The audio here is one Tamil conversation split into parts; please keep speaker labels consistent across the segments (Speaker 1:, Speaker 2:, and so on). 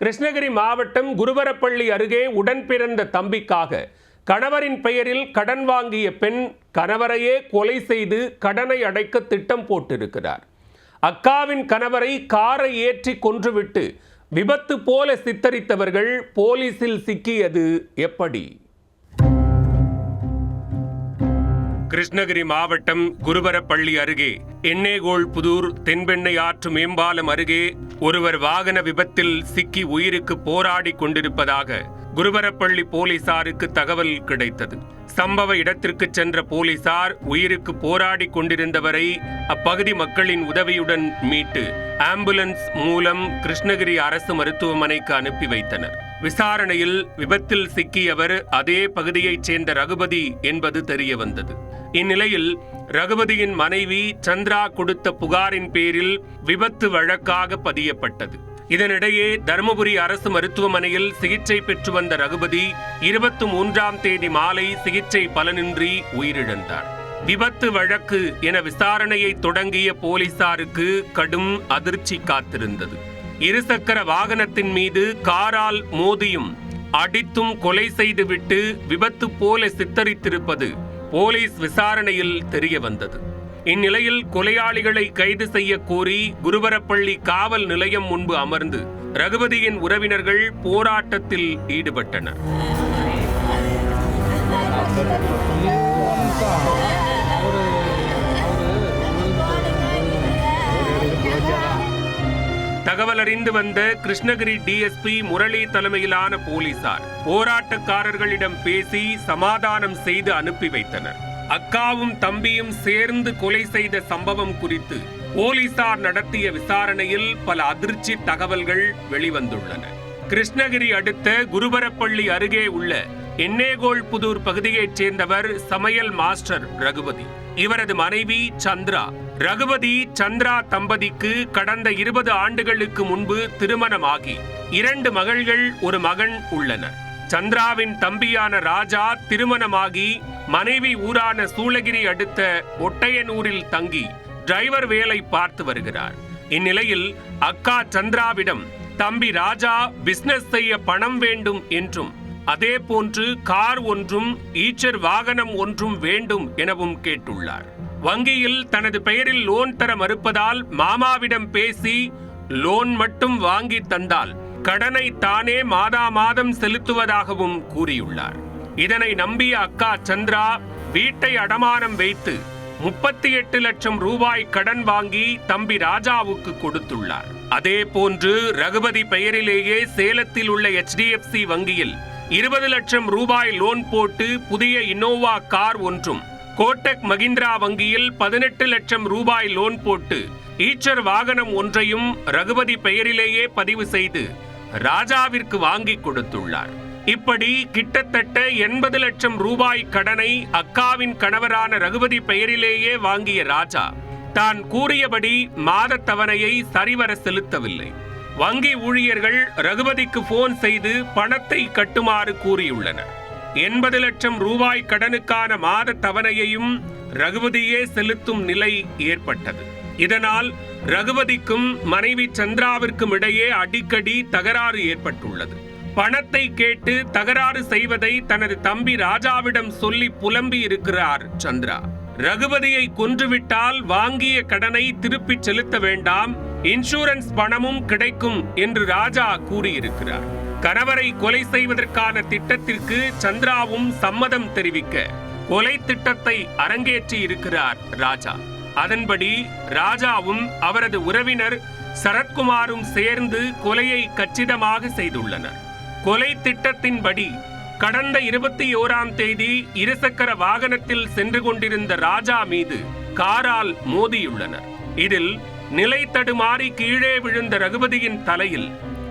Speaker 1: கிருஷ்ணகிரி மாவட்டம் குருவரப்பள்ளி அருகே உடன் பிறந்த தம்பிக்காக கணவரின் பெயரில் கடன் வாங்கிய பெண் கணவரையே கொலை செய்து கடனை அடைக்க திட்டம் போட்டிருக்கிறார். அக்காவின் கணவரை காரை ஏற்றி கொன்றுவிட்டு விபத்து போல சித்தரித்தவர்கள் போலீசில் சிக்கியது எப்படி? கிருஷ்ணகிரி மாவட்டம் குருவரப்பள்ளி அருகே எண்ணேகோள் புதூர் தென்பெண்ணை ஆற்று மேம்பாலம் அருகே ஒருவர் வாகன விபத்தில் சிக்கி உயிருக்கு போராடி கொண்டிருப்பதாக குருவரப்பள்ளி போலீசாருக்கு தகவல் கிடைத்தது. சம்பவ இடத்திற்கு சென்ற போலீசார் உயிருக்கு போராடி கொண்டிருந்தவரை அப்பகுதி மக்களின் உதவியுடன் மீட்டு ஆம்புலன்ஸ் மூலம் கிருஷ்ணகிரி அரசு மருத்துவமனைக்கு அனுப்பி வைத்தனர். விசாரணையில் விபத்தில் சிக்கியவர் அதே பகுதியைச் சேர்ந்த ரகுபதி என்பது தெரியவந்தது. இந்நிலையில் ரகுபதியின் மனைவி சந்திரா கொடுத்த புகாரின் பேரில் விபத்து வழக்காக பதியப்பட்டது. இதனிடையே தருமபுரி அரசு மருத்துவமனையில் சிகிச்சை பெற்று வந்த ரகுபதி இருபத்தி மூன்றாம் தேதி மாலை சிகிச்சை பலனின்றி உயிரிழந்தார். விபத்து வழக்கு என விசாரணையை தொடங்கிய போலீசாருக்கு கடும் அதிர்ச்சி காத்திருந்தது. இருசக்கர வாகனத்தின் மீது காரால் மோதியும் அடித்தும் கொலை செய்துவிட்டு விபத்து போல சித்தரித்திருப்பது போலீஸ் விசாரணையில் தெரிய வந்தது. இந்நிலையில் கொலையாளிகளை கைது செய்ய கோரி குருவரப்பள்ளி காவல் நிலையம் முன்பு அமர்ந்து ரகுபதியின் உறவினர்கள் போராட்டத்தில் ஈடுபட்டனர். தகவல் அறிந்து வந்த கிருஷ்ணகிரி டிஎஸ்பி முரளி தலைமையிலான போலீசார் போராட்டக்காரர்களிடம் பேசி சமாதானம் செய்து அனுப்பி வைத்தனர். அக்காவும் தம்பியும் சேர்ந்து கொலை செய்த சம்பவம் குறித்து போலீசார் நடத்திய விசாரணையில் பல அதிர்ச்சி தகவல்கள் வெளிவந்துள்ளன. கிருஷ்ணகிரி அடுத்த குருபரப்பள்ளி அருகே உள்ள எண்ணேகோள் புதூர் பகுதியைச் சேர்ந்தவர் சமையல் மாஸ்டர் ரகுபதி. இவரது மனைவி சந்திரா ரகுபதி சந்திரா தம்பதிக்கு கடந்த இருபது ஆண்டுகளுக்கு முன்பு திருமணமாகி இரண்டு மகள்கள் ஒரு மகன் உள்ளனர் சந்திராவின் தம்பியான ராஜா திருமணமாகி மனைவி ஊரான சூளகிரி அடுத்த ஒட்டையனூரில் தங்கி டிரைவர் வேலை பார்த்து வருகிறார். இந்நிலையில் அக்கா சந்திராவிடம் தம்பி ராஜா பிசினஸ் செய்ய பணம் வேண்டும் என்றும் அதே போன்று கார் ஒன்றும் ஈச்சர் வாகனம் ஒன்றும் வேண்டும் எனவும் கேட்டுள்ளார். வங்கியில் தனது பெயரில் லோன் தர மறுப்பதால் மாமாவிடம் பேசி லோன் மட்டும் வாங்கி தந்தால் கடனை தானே மாதா மாதம் செலுத்துவதாகவும் கூறியுள்ளார். இதனை நம்பிய அக்கா சந்திரா வீட்டை அடமானம் வைத்து முப்பத்தி எட்டு லட்சம் ரூபாய் கடன் வாங்கி தம்பி ராஜாவுக்கு கொடுத்துள்ளார். அதே போன்று ரகுபதி பெயரிலேயே சேலத்தில் உள்ள எச்டிஎஃப்சி வங்கியில் இருபது லட்சம் ரூபாய் லோன் போட்டு புதிய இன்னோவா கார் ஒன்றும் கோட்டக் மகிந்திரா வங்கியில் பதினெட்டு லட்சம் ரூபாய் லோன் போட்டு ஈச்சர் வாகனம் ஒன்றையும் ரகுபதி பெயரிலேயே பதிவு செய்து ராஜாவிற்கு வாங்கி கொடுத்துள்ளார். இப்படி கிட்டத்தட்ட எண்பது லட்சம் ரூபாய் கடனை அக்காவின் கணவரான ரகுபதி பெயரிலேயே வாங்கிய ராஜா தான் கூறியபடி மாதத்தவணையை தவணையை சரிவர செலுத்தவில்லை. வங்கி ஊழியர்கள் ரகுபதிக்கு போன் செய்து பணத்தை கட்டுமாறு கூறியுள்ளனர். எண்பது லட்சம் ரூபாய் கடனுக்கான மாத தவணையையும் ரகுபதியே செலுத்தும் நிலை ஏற்பட்டது. இதனால் ரகுபதிக்கும் மனைவி சந்திராவிற்கும் இடையே அடிக்கடி தகராறு ஏற்பட்டுள்ளது. பணத்தை கேட்டு தகராறு செய்வதை தனது தம்பி ராஜாவிடம் சொல்லி புலம்பி இருக்கிறார் சந்திரா. ரகுபதியை கொன்றுவிட்டால் வாங்கிய கடனை திருப்பிச் செலுத்த வேண்டாம் இன்சூரன்ஸ் பணமும் கிடைக்கும் என்று ராஜா கூறியிருக்கிறார். கணவரை கொலை செய்வதற்கான திட்டத்திற்கு சந்திராவும் சம்மதம் தெரிவிக்க கொலை திட்டத்தை அரங்கேற்றி இருக்கிறார் ராஜா. அதன்படி ராஜாவும் அவரது உறவினர் சரத்குமாரும் சேர்ந்து கொலையை கச்சிதமாக செய்துள்ளனர். கொலை திட்டத்தின்படி கடந்த இருபத்தி ஓராம் தேதி இருசக்கர வாகனத்தில் சென்று கொண்டிருந்த ராஜா மீது காரால் மோதியுள்ளனர். இதில் நிலை தடுமாறி கீழே விழுந்த ரகுபதியின் தலையில்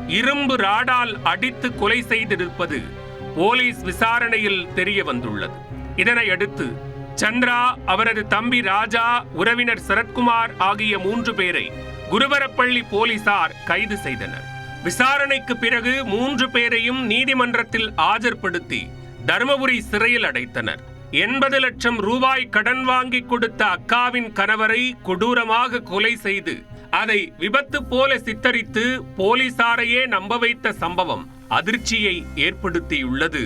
Speaker 1: இரும்பு ராடால் அடித்து கொலை செய்திருப்பது போலீஸ் விசாரணையில் தெரிய வந்துள்ளது. இதனையடுத்து சந்திரா அவரது தம்பி ராஜா உறவினர் சரத்குமார் ஆகிய மூன்று பேரை குருவரப்பள்ளி போலீசார் கைது செய்தனர். விசாரணைக்கு பிறகு மூன்று பேரையும் நீதிமன்றத்தில் ஆஜர்படுத்தி தருமபுரி சிறையில் அடைத்தனர். எண்பது லட்சம் ரூபாய் கடன் வாங்கி கொடுத்த அக்காவின் கணவரை கொடூரமாக கொலை செய்து அதை விபத்து போல சித்தரித்து போலீசாரையே நம்ப வைத்த சம்பவம் அதிர்ச்சியை ஏற்படுத்தியுள்ளது.